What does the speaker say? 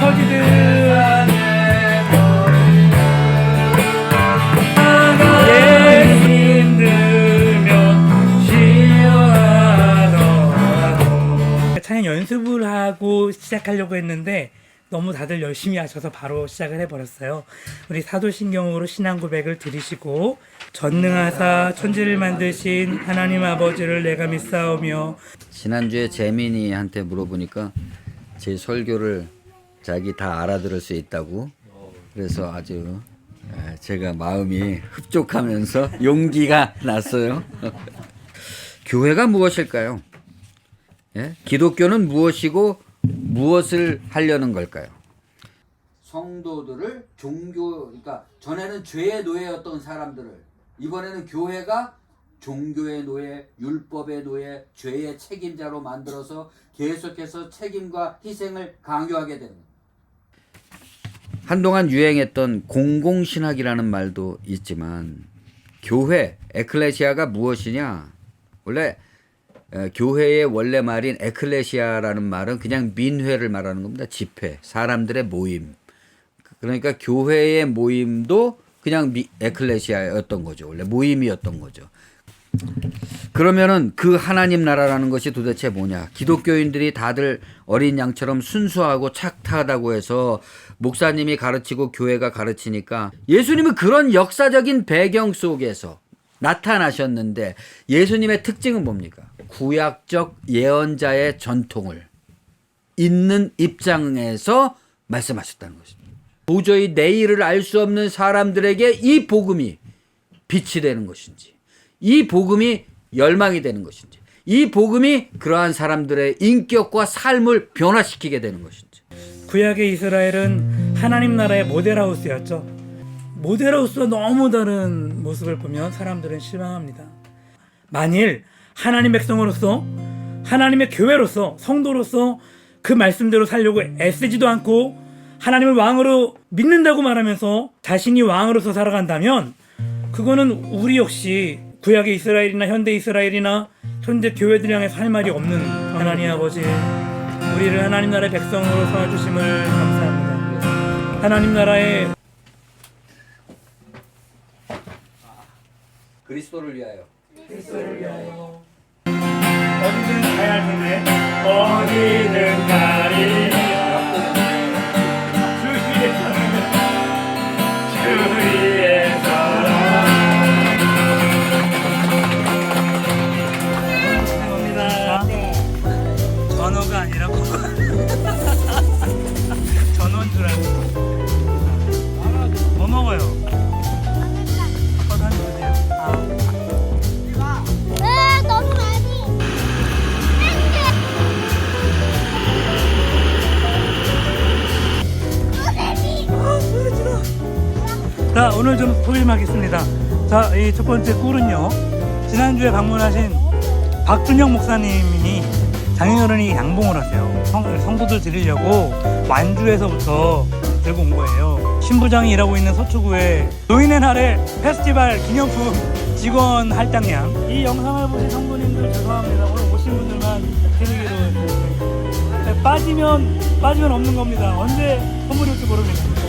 예 연습을 하고 시작하려고 했는데 너무 다들 열심히 하셔서 바로 시작을 해버렸어요. 우리 사도신경으로 신앙 고백을 드리시고 전능하사 천지를 만드신 하나님 아버지를 내가 믿사오며 지난주에 재민이한테 물어보니까 제 설교를 자기 다 알아들을 수 있다고 그래서 아주 에, 제가 마음이 흡족하면서 용기가 났어요. 교회가 무엇일까요? 예? 기독교는 무엇이고 무엇을 하려는 걸까요? 성도들을 종교 그러니까 전에는 죄의 노예였던 사람들을 이번에는 교회가 종교의 노예, 율법의 노예, 죄의 책임자로 만들어서 계속해서 책임과 희생을 강요하게 거예요. 한동안 유행했던 공공신학이라는 말도 있지만 교회, 에클레시아가 무엇이냐? 원래 에, 교회의 원래 말인 에클레시아라는 말은 그냥 민회를 말하는 겁니다. 집회, 사람들의 모임. 그러니까 교회의 모임도 그냥 미, 에클레시아였던 거죠. 원래 모임이었던 거죠. 그러면은 그 하나님 나라라는 것이 도대체 뭐냐? 기독교인들이 다들 어린 양처럼 순수하고 착하다고 해서 목사님이 가르치고 교회가 가르치니까 예수님은 그런 역사적인 배경 속에서 나타나셨는데 예수님의 특징은 뭡니까? 구약적 예언자의 전통을 있는 입장에서 말씀하셨다는 것입니다. 도저히 내일을 알 수 없는 사람들에게 이 복음이 빛이 되는 것인지, 이 복음이 열망이 되는 것인지, 이 복음이 그러한 사람들의 인격과 삶을 변화시키게 되는 것인지. 구약의 이스라엘은 하나님 나라의 모델하우스였죠. 모델하우스와 너무 다른 모습을 보면 사람들은 실망합니다. 만일 하나님 백성으로서 하나님의 교회로서 성도로서 그 말씀대로 살려고 애쓰지도 않고 하나님을 왕으로 믿는다고 말하면서 자신이 왕으로서 살아간다면 그거는 우리 역시 구약의 이스라엘이나 현대 이스라엘이나 현대 교회들 향해서 할 말이 없는 하나님 아버지 우리를 하나님 나라의 백성으로 삼아주심을 감사합니다. 하나님 나라의 그리스도를 위하여. 어디든 가야 할 텐데 어디든 전어가 아니라 전어인 줄 알고 뭐 먹어요? 퍼산 주세요 에 너무 많이. 자 오늘 좀 소개하겠습니다. 자 이 첫 번째 꿀은요. 지난주에 방문하신 박준영 목사님이 장인어른이 양봉을 하세요. 성, 성도들 드리려고 완주에서부터 들고 온 거예요. 신부장이 일하고 있는 서초구에 노인의 날의 페스티벌 기념품 직원 할당량. 이 영상을 보신 성도님들 죄송합니다. 오늘 오신 분들만 드리기로 했습니다. 빠지면 빠지면 없는 겁니다. 언제 선물이 올지 모릅니다.